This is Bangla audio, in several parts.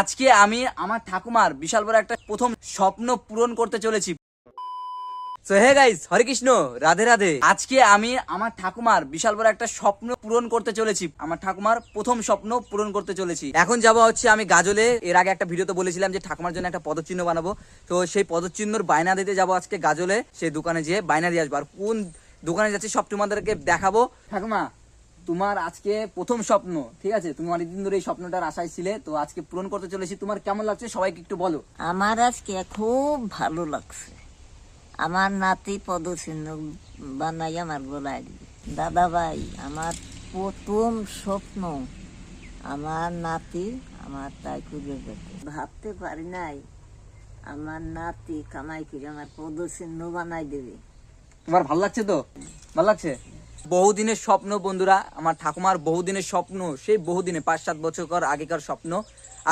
আজকে আমি আমার ঠাকুমার বিশাল বড় একটা প্রথম স্বপ্ন পূরণ করতে চলেছি। So hey guys Hare Krishna, Radhe Radhe. আজকে আমি আমার ঠাকুমার বিশাল বড় একটা স্বপ্ন পূরণ করতে চলেছি। আমার ঠাকুমার প্রথম স্বপ্ন পূরণ করতে চলেছি। এখন যাব হচ্ছে আমি গাজলে। এর আগে একটা ভিডিওতে বলেছিলাম যে ঠাকুমার জন্য একটা পদচিহ্ন বানাবো। তো সেই পদচিহ্নর বায়না দিতে যাব আজকে গাজলে। সেই দোকানে যেয়ে বায়না দিয়ে আসব। আর কোন দোকানে যাচ্ছি সব তোমাদেরকে দেখাবো। ঠাকুমা তোমার আজকে প্রথম স্বপ্ন ঠিক আছে? তুমি অনেকদিন ধরে এই স্বপ্নটার আশায় ছিলে তো আজকে পূরণ করতে চলেছি। তোমার কেমন লাগছে? সবাইকে একটু বলো। আমার আজকে খুব ভালো লাগছে। আমার নাতি পদচিহ্ন বানাই আমার গলায় দিবে। দাদা ভাই আমার প্রথম স্বপ্ন আমার নাতি আমার তাই খুঁজে পেতে। ভাবতে পারি নাই। আমার নাতি কামাই করে আমার পদচিহ্ন বানাই দেবে। তোমার ভালো লাগছে তো? ভালো লাগছে? বহুদিনের স্বপ্ন, বন্ধুরা, আমার ঠাকুমার বহুদিনের স্বপ্ন, সেই বহুদিনে, পাঁচ সাত বছর কর আগেকার স্বপ্ন।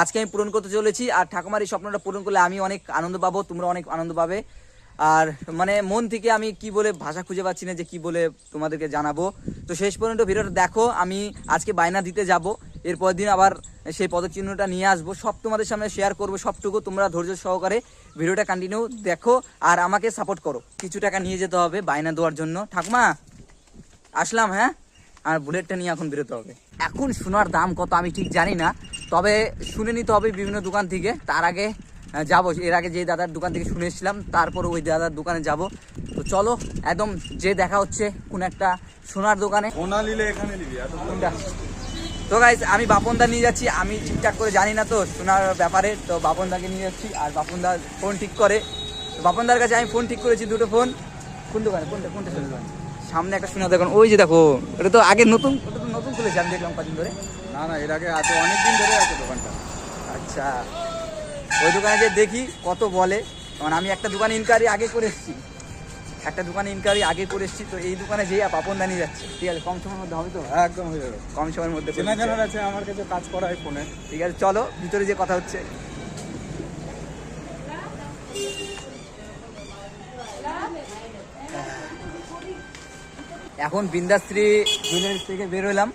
আজকে আমি পূরণ করতে চলেছি, আর ঠাকুমার এই স্বপ্নটা পূরণ করলে আমি অনেক আনন্দ পাবো, তোমরা অনেক আনন্দ পাবে। আর মানে মন থেকে আমি কি বলে ভাষা খুঁজে পাচ্ছি না যে কি বলে তোমাদেরকে জানাব। তো শেষ পর্যন্ত ভিডিওটা দেখো, আমি আজকে বায়না দিতে যাব, এরপর দিন আবার সেই পদচিহ্নটা নিয়ে আসব, সব তোমাদের সামনে শেয়ার করব, সবটুকু তোমরা ধৈর্য সহকারে ভিডিওটা কন্টিনিউ দেখো, আর আমাকে সাপোর্ট করো। কিছু টাকা নিয়ে যেতে হবে বায়না দেওয়ার জন্য। ঠাকুমা আসলাম হ্যাঁ? আর বুলেটটা নিয়ে এখন বেরোতে হবে। এখন সোনার দাম কত আমি ঠিক জানি না তবে শুনে নিতে হবে বিভিন্ন দোকান থেকে। তার আগে যাব। এর আগে যে দাদার দোকান থেকে শুনে এসেছিলাম তারপর ওই দাদার দোকানে যাব। তো চলো একদম যে দেখা হচ্ছে কোন একটা সোনার দোকানে। সোনা নিলে এখানে নিবি তো গাইজ আমি বাপনদা নিয়ে যাচ্ছি। আমি ঠিকঠাক করে জানি না তো সোনার ব্যাপারে তো বাপনদাকে নিয়ে যাচ্ছি। আর বাপনদা ফোন ঠিক করে। বাপনদার কাছে আমি ফোন ঠিক করেছি দুটো ফোন কোন দোকানে? কোনটা? কোনটা দোকান সামনে একটা সোনার দোকান ওই যে দেখো এটা তো আগে নতুন ওটা তো নতুন খুলেছে আমি দেখলাম কদিন ধরে। না না এর আগে আছে অনেক দিন ধরে আছে দোকানটা। আচ্ছা ওই দোকানে যে দেখি কত বলে। কারণ আমি একটা দোকানে ইনকোয়ারি আগে করে এসেছি। একটা দোকানে ইনকোয়ারি আগে করে এসেছি তো এই দোকানে যেই বাপনদা নিয়ে যাচ্ছে। ঠিক আছে কম সময়ের মধ্যে হবে তো? একদম হয়ে যাবে। কম সময়ের মধ্যে চেনা জানার আছে আমার কাছে কাজ করা হয় ফোনে। ঠিক আছে চলো ভিতরে যে কথা হচ্ছে। এখন বিন্দাশ্রী জুয়েলারিস থেকে বের হলাম।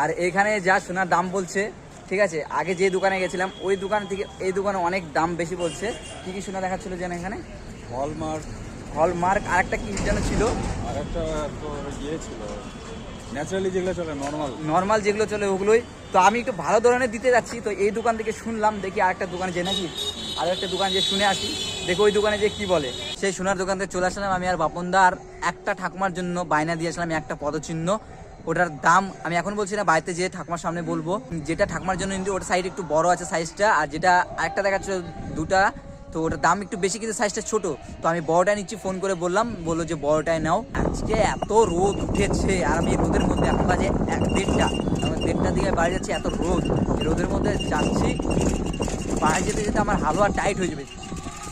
আর এখানে যা সোনার দাম বলছে ঠিক আছে? আগে যে দোকানে গেছিলাম ওই দোকান থেকে এই দোকানে অনেক দাম বেশি বলছে। কি কি সোনা দেখাচ্ছিল যেন এখানে? হলমার্ক হলমার্ক আর একটা কি যেন ছিল? আর একটা তো ইয়ে ছিল। ন্যাচারালি যেগুলো চলে নর্মাল নর্মাল যেগুলো চলে ওগুলোই। তো আমি একটু ভালো ধরনের দিতে যাচ্ছি তো এই দোকান থেকে শুনলাম দেখি আরেকটা দোকানে যে নাকি? আর একটা দোকান যে শুনে আসি। দেখো ওই দোকানে যে কি বলে? সেই সোনার দোকান থেকে চলে আসলাম আমি আর বাপনদা আর একটা ঠাকুমার জন্য বায়না দিয়ে আসলাম একটা পদচিহ্ন। ওটার দাম আমি এখন বলছি না, বাড়িতে যেয়ে ঠাকুমার সামনে বলব। যেটা ঠাকুমার জন্য নিতে ওটা সাইড একটু বড় আছে সাইজটা আর যেটা আরেকটা দেখাচ্ছে দুটা, তো ওটার দাম একটু বেশি কিন্তু সাইজটা ছোট। তো আমি বড়টা নিচ্ছি ফোন করে বললাম, বলল যে বড়টাই নাও। আজকে এত রোদ উঠেছে, আর আমি রোদের মধ্যে, এখন বাজে এক দেড়টা। আমার দেড়টা দিকে বাড়ি যাচ্ছি, এত রোদ। রোদের মধ্যে যাচ্ছি, বাড়ি যেতে যেতে আমার হালুয়া টাইট হয়ে যাবে।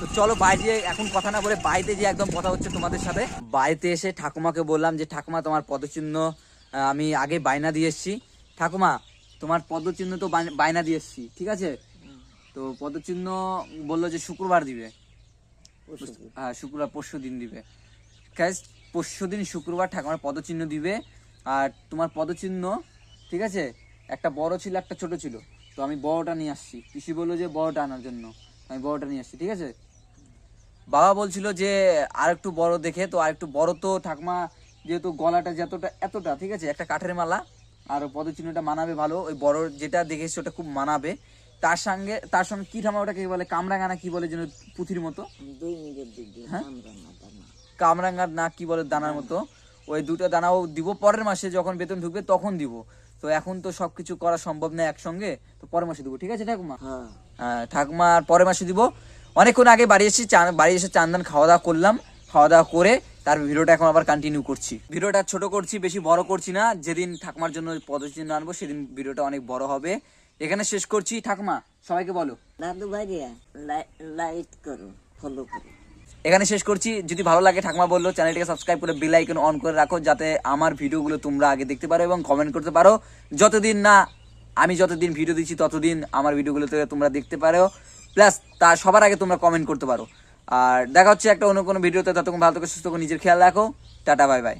তো চলো বাইরে এখন কথা না বলে বাড়িতে যে একদম কথা হচ্ছে তোমাদের সাথে। বাড়িতে এসে ঠাকুমাকে বললাম যে ঠাকুমা তোমার পদচিহ্ন আমি আগে বায়না দিয়ে এসেছি। ঠাকুমা তোমার পদচিহ্ন তো বায়না দিয়ে এসেছি ঠিক আছে? তো পদচিহ্ন বলল যে শুক্রবার দিবে। হ্যাঁ শুক্রবার পরশু দিন দিবে। গ্যাস পরশু দিন শুক্রবার ঠাকুমার পদচিহ্ন দিবে। আর তোমার পদচিহ্ন ঠিক আছে? একটা বড় ছিল একটা ছোট ছিল। তো আমি বড়টা নিয়ে আসছি। পিসি বলল যে বড়টা আনার জন্য। আমি বড়টা নিয়ে আসছি ঠিক আছে? বাবা বলছিল যে আর একটু বড় দেখে তো আর একটু বড় তো ঠাকুমা যেহেতু গলাটা যতটা এতটা ঠিক আছে? একটা কাঠের মালা আর পদচিহ্নটা মানাবে ভালো ওই বড় যেটা দেখেছি ওটা খুব মানাবে। তার সঙ্গে তার সঙ্গে কি ঠামা ওটাকে বলে কামরাঙানা কি বলে যেন পুঁথির মতো? হ্যাঁ? কামরাঙ্গার না কি বলে দানার মতো। ওই দুটো দানাও দিব পরের মাসে যখন বেতন ঢুকবে তখন দিব। তো এখন তো সবকিছু করা সম্ভব না একসঙ্গে তো পরের মাসে দিব ঠিক আছে ঠাকুমা? হ্যাঁ। হ্যাঁ ঠাকুমা আর পরের মাসে দিব। অনেকক্ষণ আগে বাড়ি এসেছি চা- বাড়ি এসে চান্দান খাওয়া দাওয়া করলাম খাওয়া দাওয়া করে তার ভিডিওটা এখন আবার কন্টিনিউ করছি। ভিডিওটা ছোট করছি বেশি বড় করছি না। যেদিন ঠাকুমার জন্য পদচিহ্ন আনব সেদিন ভিডিওটা অনেক বড় হবে। এখানে শেষ করছি। ঠাকুমা সবাইকে বলো। দাদু ভাইয়া লাইট করো ফলো করো। এখানে শেষ করছি। যদি ভালো লাগে ঠাকুমা বলল চ্যানেলটিকে সাবস্ক্রাইব করে বেল আইকন অন করে রাখো যাতে আমার ভিডিওগুলো তোমরা আগে দেখতে পারো এবং কমেন্ট করতে পারো। যতদিন না আমি যতদিন ভিডিও দিচ্ছি ততদিন আমার ভিডিওগুলোতে তোমরা দেখতে পারো। প্লাস তার সবার আগে তোমরা কমেন্ট করতে পারো। আর দেখা হচ্ছে একটা অন্য কোনো ভিডিওতে, ততক্ষণ ভালো থেকে, সুস্থ নিজের খেয়াল রাখো। Tata bye bye